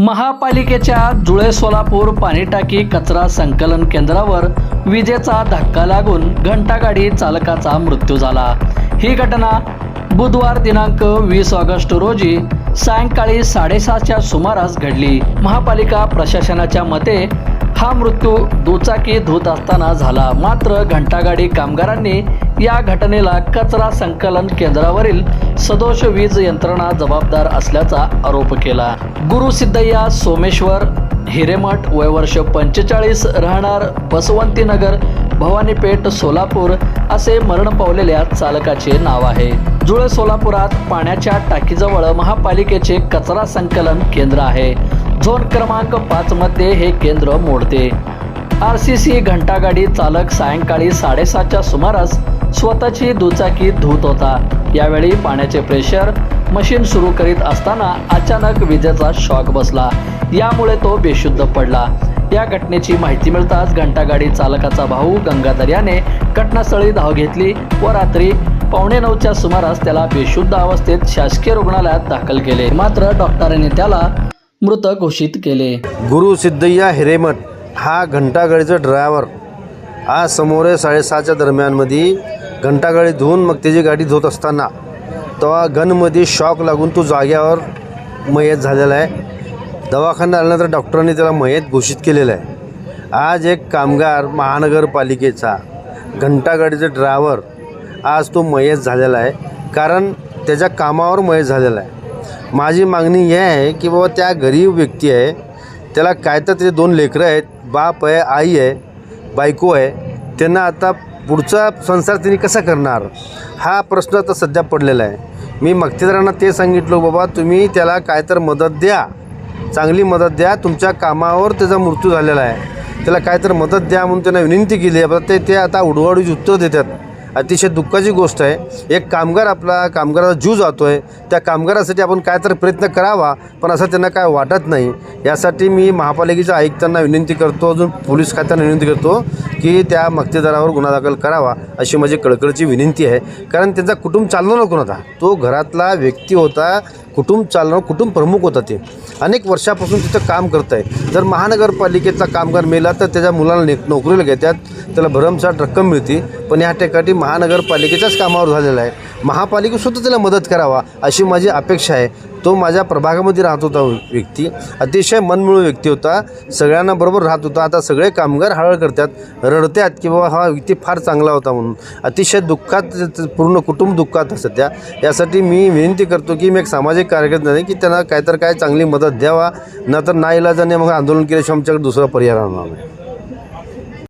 महापालिकेच्या जुळे सोलापूर पाणीटाकी कचरा संकलन केंद्रावर विजेचा धक्का लागून घंटागाडी चालकाचा मृत्यू झाला. ही घटना बुधवार दिनांक वीस ऑगस्ट रोजी सायंकाळी साडेसहाच्या सुमारास घडली. महापालिका प्रशासनाच्या मते हा मृत्यू दुचाकी धुत असताना झाला. मात्र घंटागाडी कामगारांनी या घटनेला कचरा संकलन केंद्रावरील सदोष वीज यंत्रणा जबाबदार असल्याचा आरोप केला. गुरुसिद्धय्या सोमेश्वर हिरेमठ वयवर्ष पंचेचाळीस राहणार बसवंतीनगर भवानीपेठ सोलापूर असे मरण पावलेल्या चालकाचे नाव आहे. जुळे सोलापुरात पाण्याच्या टाकीजवळ महापालिकेचे कचरा संकलन केंद्र आहे. झोन क्रमांक पाच मध्ये हे केंद्र मोडते. आर सी सी घंटागाडी चालक सायंकाळी साडेसातच्या सुमारास स्वतःची दुचाकी धुत होता. यावेळी पाण्याचे प्रेशर मशीन सुरू करीत असताना अचानक विजेचा शॉक बसला. यामुळे तो बेशुद्ध पडला. या घटनेची माहिती मिळताच घंटागाडी चालकाचा भाऊ गंगाधर याने घटनास्थळी धाव घेतली व रात्री पावणे नऊच्या सुमारास त्याला बेशुद्ध अवस्थेत शासकीय रुग्णालयात दाखल केले. मात्र डॉक्टरांनी त्याला मृत घोषित केले. गुरु सिद्धय्या हिरेमठ हा घंटागाडीचा ड्रायव्हर आज समोर साडेसहाच्या दरम्यानमध्ये घंटागाडी धुवून मग त्याची गाडी धुत असताना तेव्हा गनमध्ये शॉक लागून तो जाग्यावर मयत झालेला आहे. दवाखाना आल्यानंतर डॉक्टरांनी त्याला मयत घोषित केलेलं आहे. आज एक कामगार महानगरपालिकेचा घंटागाडीचा ड्रायव्हर आज तो मयत झालेला आहे. कारण त्याच्या कामावर मयत झालेला आहे. माझी मागणी ही आहे की बाबा त्या गरीब व्यक्ती आहे. त्याला काय तर त्याचे दोन लेकरं आहेत. बाप आहे आई आहे बायको आहे. त्यांना आता पुढचा संसार तिने कसा करणार? हा प्रश्न आता सध्या पडलेला आहे. मी मक्तेदारांना ते सांगितलं बाबा तुम्ही त्याला काय तर मदत द्या. चांगली मदत द्या. तुमच्या कामावर त्याचा मृत्यू झालेला आहे. त्याला काय तर मदत द्या म्हणून त्यांना विनंती केली आहे. ते ते आता उडवाडीची उत्तर देतात. अतिशय दुःखाची गोष्ट आहे. एक कामगार आपला कामगाराचा जीव जातो आहे त्या कामगारासाठी आपण काय तर प्रयत्न करावा पण असं त्यांना काय वाटत नाही. यासाठी मी महापालिकेच्या आयुक्तांना विनंती करतो अजून पोलीस खात्यांना विनंती करतो की त्या मक्तेदारावर गुन्हा दाखल करावा अशी माझी कळकळची विनंती आहे. कारण त्यांचा कुटुंब चालवणार कोण होता तो घरातला व्यक्ती होता कुटुंब चालणारं कुटुंब प्रमुख होता ते. अनेक वर्षापासून तिथं काम करत आहे जर महानगरपालिकेचा कामगार मेला तर त्याच्या मुलाला ने नोकरीला घेतात त्याला भरमसाठ रक्कम मिळते. पण ह्या ठिकाणी महानगरपालिकेच्याच कामावर झालेला आहे. महापालिकेसुद्धा त्याला मदत करावा अशी माझी अपेक्षा आहे. तो माझ्या प्रभागामध्ये राहत होता व्यक्ती. अतिशय मनमिळू व्यक्ती होता. सगळ्यांना बरोबर राहत होता. आता सगळे कामगार हळहळ करतात रडतात की बाबा हा व्यक्ती फार चांगला होता म्हणून. अतिशय दुःखात पूर्ण कुटुंब दुःखात सध्या. यासाठी मी विनंती करतो की मी एक सामाजिक कार्यकर्ता नाही की त्यांना काहीतर काय चांगली मदत द्यावा. न तर ना इलाजाने मग आंदोलन केल्याशिवाय आमच्याकडे दुसरा पर्याय राहणार नाही.